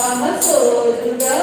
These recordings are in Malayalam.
అమ సోదుగా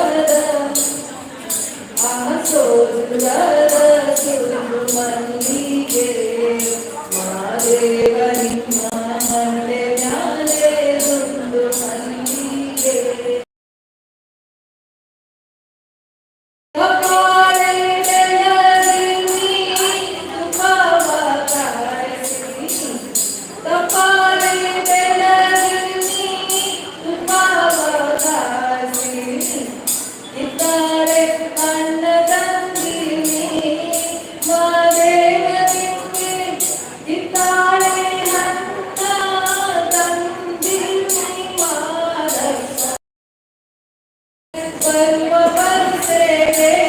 But what was it?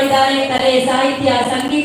ಮಾಡಿದ್ದಾರೆ ತಲೆ ಸಾಯಿ